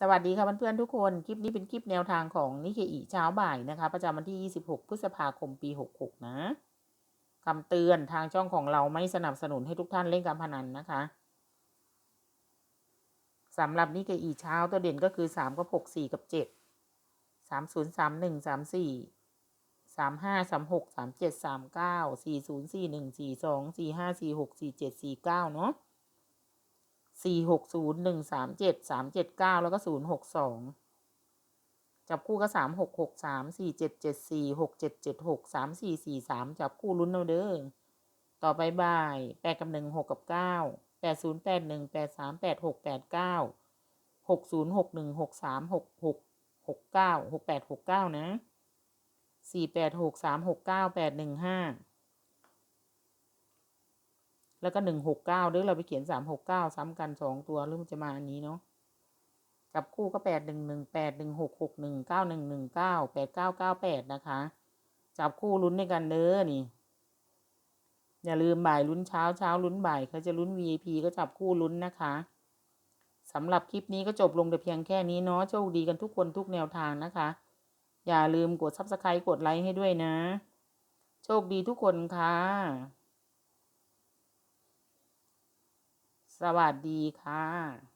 สวัสดีค่ะเพื่อนๆทุกคน คลิปนี้เป็นคลิปแนวทางของนิเคอีเช้าบ่ายนะคะประจำวันที่ 26 พฤษภาคมปี 66 นะคำเตือนทางช่องของเราไม่สนับสนุนให้ทุกท่านเล่นการพนันนะคะสำหรับนิเคอีเช้าตัวเด่นก็คือ 3 กับ 6 4 กับ 7 3 0 3 1 3 4 3 5 3 6 3 7 3 9 4 0 4 1 4 2 4 5 4 6 4 7 4 9 เนาะ สี่หกศูนย์หนึ่งสามเจ็ดสามเจ็ดเก้าแล้วก็ศูนย์หกสองจับคู่ก็สามหกหกสามสี่เจ็ดเจ็ดสี่หกเจ็ดเจ็ดหกสามสี่สี่สามจับคู่ลุ้นเอาเด้อต่อไปบ่ายแปดกับหนึ่งหกกับเก้าแปดศูนย์แปดหนึ่งแปดสามแปดหกแปดเก้าหกศูนย์หกหนึ่งหกสามหกหกหกเก้าหกแปดหกเก้านะสี่แปดหกสามหกเก้าแปดหนึ่งห้า แล้วก็หนึ่งหกเก้าหรือเราไปเขียนสามหกเก้าซ้ำกันสองตัวหรือมันจะมาอันนี้เนาะจับคู่ก็แปดหนึ่งหนึ่งแปดหนึ่งหกหกหนึ่งเก้าหนึ่งหนึ่งเก้าแปดเก้าเก้าแปดนะคะ จับคู่ลุ้นในกันเด้อนี่ อย่าลืมบ่ายลุ้นเช้าเช้าลุ้นบ่ายเขาจะลุ้น VIP ก็จับคู่ลุ้นนะคะสำหรับคลิปนี้ก็จบลงแต่เพียงแค่นี้เนาะโชคดีกันทุกคนทุกแนวทางนะคะ อย่าลืมกด subscribe กดไลค์ให้ด้วยนะ โชคดีทุกคนค่ะ สวัสดีค่ะ